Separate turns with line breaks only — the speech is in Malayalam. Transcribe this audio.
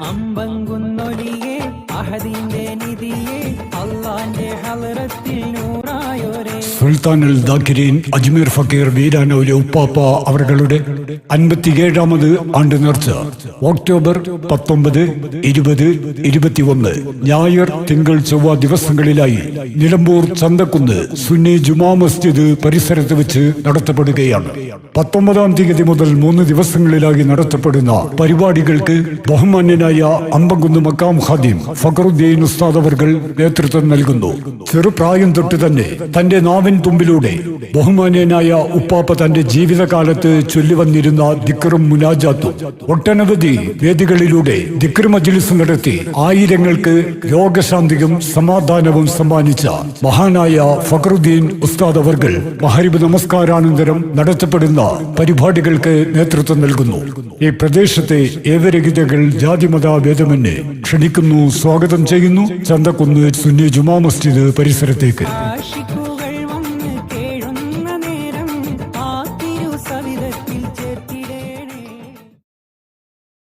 അമ്പങ്കുന്നൊലിയെ അഹദിന്റെ നിധിയെ അള്ളാന്റെ ഹലറത്തിൽ
സുൽത്താനുൽ ദാക്കിരീൻ അജ്മീർ ഫക്കീർ വീരാനൌലി ഉപ്പാപ്പ അവരുടെ അൻപത്തിയേഴാമത് ആണ്ട് നേർച്ച ഒക്ടോബർ പത്തൊമ്പത് ഇരുപത് ഇരുപത്തിയൊന്ന് ഞായർ തിങ്കൾ ചൊവ്വ ദിവസങ്ങളിലായി നിലമ്പൂർ ചന്തക്കുന്ന് സുന്നി ജുമാ മസ്ജിദ് പരിസരത്ത് വെച്ച് നടത്തപ്പെടുകയാണ്. പത്തൊമ്പതാം തീയതി മുതൽ മൂന്ന് ദിവസങ്ങളിലായി നടത്തപ്പെടുന്ന പരിപാടികൾക്ക് ബഹുമാന്യനായ അമ്പകുന്ന് മക്കാം ഖാദിം ഫഖറുദ്ദീൻ ഉസ്താദ് അവർ നേതൃത്വം നൽകുന്നു. ചെറുപ്രായം തൊട്ട് തന്നെ തന്റെ നാവിൻ തുമ്പിലൂടെ ബഹുമാന്യനായ ഉപ്പാപ്പ തന്റെ ജീവിതകാലത്ത് ചൊല്ലിവന്നിരുന്ന ദിക്കറും മുനാജാത്തും ഒട്ടനവധി വേദികളിലൂടെ ദിക്കർ മജ്ലിസ് നടത്തി ആയിരങ്ങൾക്ക് രോഗശാന്തിയും സമാധാനവും സമ്മാനിച്ച മഹാനായ ഫക്രുദ്ദീൻ ഉസ്താദ് അവർ മഹരിബ് നമസ്കാരാനന്തരം നടത്തപ്പെടുന്ന പരിപാടികൾക്ക് നേതൃത്വം നൽകുന്നു. ഈ പ്രദേശത്തെ ഏവരഹിതകൾ ജാതിമത ഭേദമന്യെ ക്ഷണിക്കുന്നു സ്വാഗതം ചെയ്യുന്നു ചന്തക്കുന്ന് സുന്നി ജുമാ മസ്ജിദ് പരിസരത്തേക്ക്.